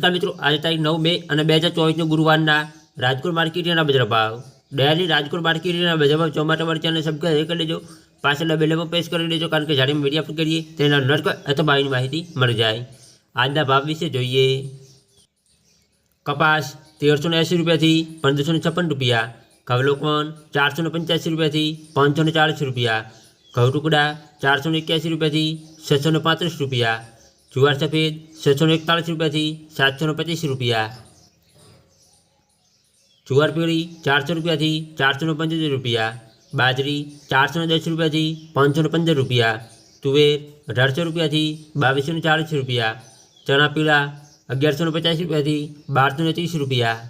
નમસ્કાર મિત્રો આજે તારીખ નવ મે અને બે હજાર ચોવીસનો ગુરુવારના રાજકોટ માર્કેટના બજાર ભાવ ડેલી રાજકોટ માર્કેટના બજાર ભાવ ચોમાટા વાળી ચેનલ સબસ્ક્રાઈબ કરી લેજો પાછળ બેલેમાં પ્રેસ કરી લેજો કારણ કે જ્યારે મીડિયા અપલોડ કરીએ તેના નર્ક અથવા બાવીની માહિતી મળી જાય આજના ભાવ વિશે જોઈએ કપાસ તેરસો ને એંસી રૂપિયાથી પંદરસો ને છપ્પન રૂપિયા કવલોકવન ચારસો ને પંચ્યાસી રૂપિયાથી પાંચસો ને ચાલીસ રૂપિયા ઘઉં ટુકડા ચારસો ને એક્યાસી રૂપિયાથી છસો ને પાંત્રીસ રૂપિયા જુવાર સફેદ છસો એકતાળીસ રૂપિયાથી સાતસો પચીસ રૂપિયા. જુવાર પીળી ચારસો રૂપિયાથી ચારસો પંચોતેર રૂપિયા. બાજરી ચારસો દસ રૂપિયાથી પાંચસો પંદર રૂપિયા. તુવેર અઢારસો રૂપિયાથી બાવીસો ચાલીસ રૂપિયા. ચણા પીળા અગિયારસો પચાસ રૂપિયાથી બારસો ત્રીસ રૂપિયા.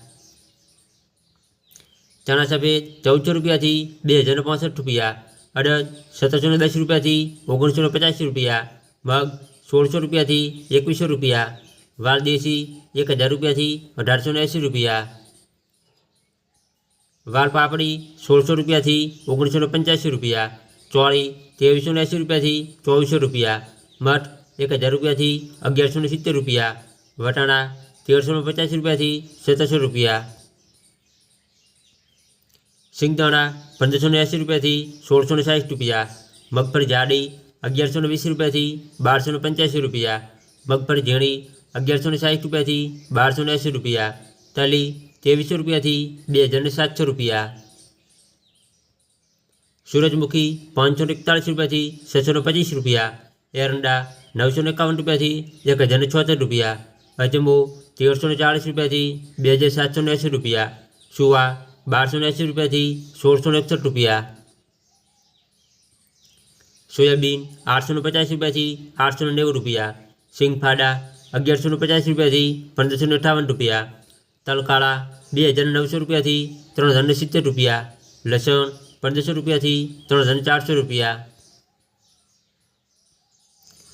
ચણા સફેદ ચૌદસો રૂપિયાથી બે હજાર રૂપિયા. અડદ સત્તરસો દસ રૂપિયાથી ઓગણીસો ને પચાસ રૂપિયા. મગ સોળસો રૂપિયાથી એકવીસો રૂપિયા વાલ દેશી એક હજાર રૂપિયાથી અઢારસો ને એંસી રૂપિયા વાલ પાપડી સોળસો રૂપિયાથી ઓગણીસો ને પંચ્યાસી રૂપિયા ચોળી ત્રેવીસો ને એંસી રૂપિયાથી ચોવીસો રૂપિયા મઠ એક હજાર રૂપિયાથી અગિયારસો ને સિત્તેર રૂપિયા વટાણા તેરસો ને પચાસી રૂપિયાથી સત્તરસો રૂપિયા સિંગદાણા પંદરસો ને એંસી રૂપિયાથી સોળસો ને સાઠ રૂપિયા મગફળી જાડી અગિયારસો ને વીસ રૂપિયાથી બારસો ને પંચ્યાસી રૂપિયા, મગફળી ઝીણી અગિયારસો ને સાઠ રૂપિયાથી બારસો ને એંસી રૂપિયા, તલી ત્રેવીસો રૂપિયાથી બે હજાર ને સાતસો રૂપિયા. સૂરજમુખી પાંચસો ને એકતાળીસ રૂપિયાથી છસો ને પચીસ રૂપિયા, એરંડા નવસો ને એકાવન રૂપિયાથી એક હજાર ને છોતેર રૂપિયા, અજમો તેરસો ને ચાળીસ રૂપિયાથી બે હજાર સાતસો ને એંસી રૂપિયા, સુવા બારસો ને એંસી રૂપિયાથી સોળસો ને એકસઠ રૂપિયા સોયાબીન આઠસો ને પચાસ રૂપિયાથી આઠસો ને નેવું રૂપિયા સિંગફાડા અગિયારસો ને પચાસ રૂપિયાથી પંદરસો ને અઠાવન રૂપિયા તલકાળા બે હજાર નવસો રૂપિયાથી ત્રણ હજાર ને સિત્તેર રૂપિયા લસણ પંદરસો રૂપિયાથી ત્રણ હજાર ચારસો રૂપિયા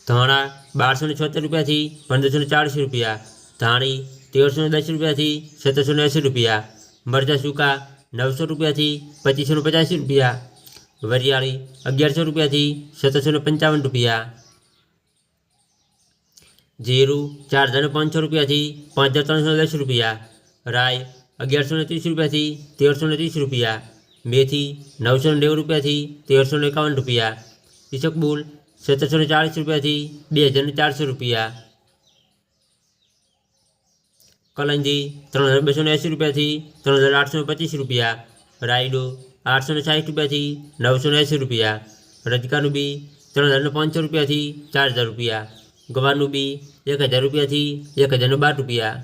ધાણા બારસો ને છોતેર રૂપિયાથી પંદરસો ને ચાળીસ રૂપિયા ધાણી તેરસો ને દસ રૂપિયાથી સત્તરસો ને એંસી રૂપિયા મરચાં સૂકા નવસો રૂપિયાથી પચીસો ને પચાસી રૂપિયા વરિયાળી અગિયારસો રૂપિયાથી સત્તરસો ને પંચાવન રૂપિયા જીરું ચાર હજાર પાંચસો રૂપિયાથી પાંચ હજાર ત્રણસો દસ રૂપિયા રાય અગિયારસો ને ત્રીસ રૂપિયાથી તેરસો ને ત્રીસ રૂપિયા મેથી નવસો ને નેવું રૂપિયાથી તેરસો ને એકાવન રૂપિયા ઈસકબુલ સત્તરસો ને ચાળીસ રૂપિયાથી બે હજાર ને ચારસો રૂપિયા કલંજી ત્રણ હજાર બસો ને એંસી રૂપિયાથી ત્રણ હજાર આઠસો ને પચીસ રૂપિયા રાયડો આઠસો ને સાઠ રૂપિયાથી નવસો ને એંસી રૂપિયા, રજકાનું બી ત્રણ હજારને પાંચસો રૂપિયાથી ચાર હજાર રૂપિયા ગવાનું બી એક હજાર રૂપિયાથી એક હજારને બાર રૂપિયા